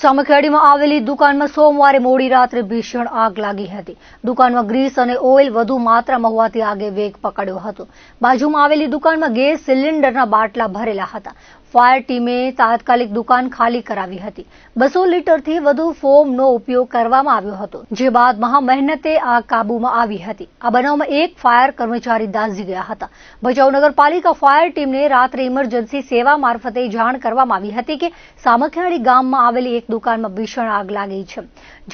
સામખિયાળીમાં આવેલી દુકાનમાં સોમવારે મોડી રાત્રે ભીષણ આગ લાગી હતી. દુકાનમાં ગ્રીસ અને ઓઇલ વધુ માત્રામાં હોવાથી આગે વેગ પકડ્યો હતો. બાજુમાં આવેલી દુકાનમાં ગેસ સિલિન્ડરના બાટલા ભરેલા હતા. ફાયર ટીમે તાત્કાલિક દુકાન ખાલી કરાવી હતી. બસો લીટરથી વધુ ફોમનો ઉપયોગ કરવામાં આવ્યો હતો, જે બાદ મહા મહેનતે આગ કાબૂમાં આવી હતી. આ બનાવમાં એક ફાયર કર્મચારી દાઝી ગયા હતા. ભચાઉ નગરપાલિકા ફાયર ટીમને રાત્રે ઇમરજન્સી સેવા મારફતે જાણ કરવામાં આવી હતી કે સામખિયાળી ગામમાં આવેલી એક દુકાનમાં ભીષણ આગ લાગી છે.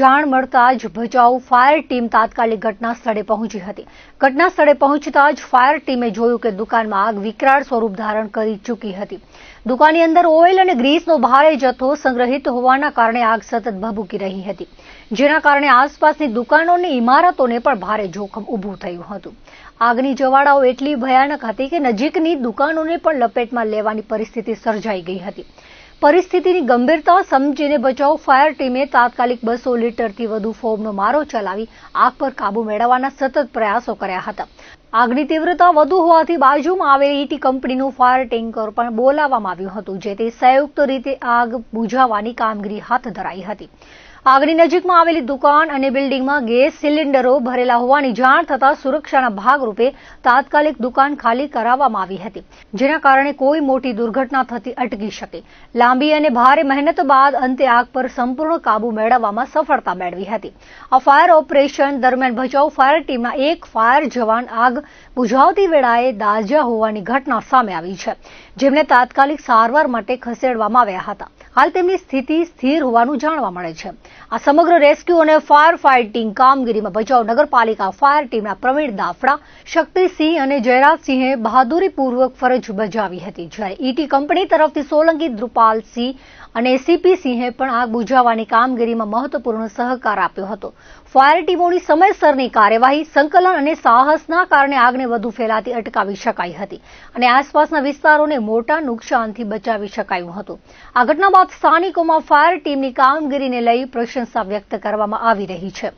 જાણ મળતા જ ભચાઉ ફાયર ટીમ તાત્કાલિક ઘટના સ્થળે પહોંચી હતી. ઘટના સ્થળે પહોંચતા જ ફાયર ટીમે જોયું કે દુકાનમાં આગ વિકરાળ સ્વરૂપ ધારણ કરી ચૂકી હતી. દુકાનની અંદર ઓઇલ અને ગ્રીસનો ભારે જથ્થો સંગ્રહિત હોવાના કારણે આગ સતત ભભૂકી રહી હતી. જેના કારણે આસપાસની દુકાનોની ઇમારતોને પણ ભારે જોખમ ઊભું થયું હતું. આગની જવાળાઓ એટલી ભયાનક હતી કે નજીકની દુકાનોને પણ લપેટમાં લેવાની પરિસ્થિતિ સર્જાઈ ગઈ હતી. પરિસ્થિતિની ગંભીરતા સમજીને બચાવ ફાયર ટીમે તાત્કાલિક બસો લીટરથી વધુ ફોમનો મારો ચલાવી આગ પર કાબુ મેળવવાના સતત પ્રયાસો કર્યા હતા. આગની તીવ્રતા વધુ હોવાથી બાજુમાં આવેલી ઈટી કંપનીનું ફાયર ટેન્કર પણ બોલાવવામાં આવ્યું હતું, જેથી સંયુક્ત રીતે આગ બુઝાવવાની કામગીરી હાથ ધરાઈ હતી. આગની નજીકમાં આવેલી દુકાન અને બિલ્ડિંગમાં ગેસ સિલિન્ડરો ભરેલા હોવાની જાણ થતાં સુરક્ષાના ભાગરૂપે તાત્કાલિક દુકાન ખાલી કરાવવામાં આવી હતી, જેના કારણે કોઈ મોટી દુર્ઘટના થતી અટકી શકે. લાંબી અને ભારે મહેનત બાદ અંતે આગ પર સંપૂર્ણ કાબુ મેળવવામાં સફળતા મેળવી હતી. આ ફાયર ઓપરેશન દરમિયાન ભચાઉ ફાયર ટીમના એક ફાયર જવાન આગ બુઝાવતી વેળાએ દાઝ્યા હોવાની ઘટના સામે આવી છે, જેમને તાત્કાલિક સારવાર માટે ખસેડવામાં આવ્યા હતા. હાલ તેમની સ્થિતિ સ્થિર હોવાનું જાણવા મળે છે. આ સમગ્ર રેસ્ક્યુ અને ફાયર ફાઇટિંગ કામગીરીમાં ભચાઉ નગરપાલિકા ફાયર ટીમના પ્રવીણ દાફડા, શક્તિસિંહ અને જયરાજસિંહે બહાદુરીપૂર્વક ફરજ બજાવી હતી. જ્યારે ઈટી કંપની તરફથી સોલંકી દ્રુપાલસિંહ અને એસીપી સિંહે પણ આગ બુઝાવવાની કામગીરીમાં મહત્વપૂર્ણ સહકાર આપ્યો હતો. ફાયર ટીમોની સમયસરની કાર્યવાહી, સંકલન અને સાહસના કારણે આગને વધુ ફેલાતી અટકાવી શકાઈ હતી અને આસપાસના વિસ્તારોને મોટા નુકસાનથી બચાવી શકાયું હતું. આ ઘટના બાદ સ્થાનિકોમાં ફાયર ટીમની કામગીરીને લઈ પ્રશંસા વ્યક્ત કરવામાં આવી રહી છે.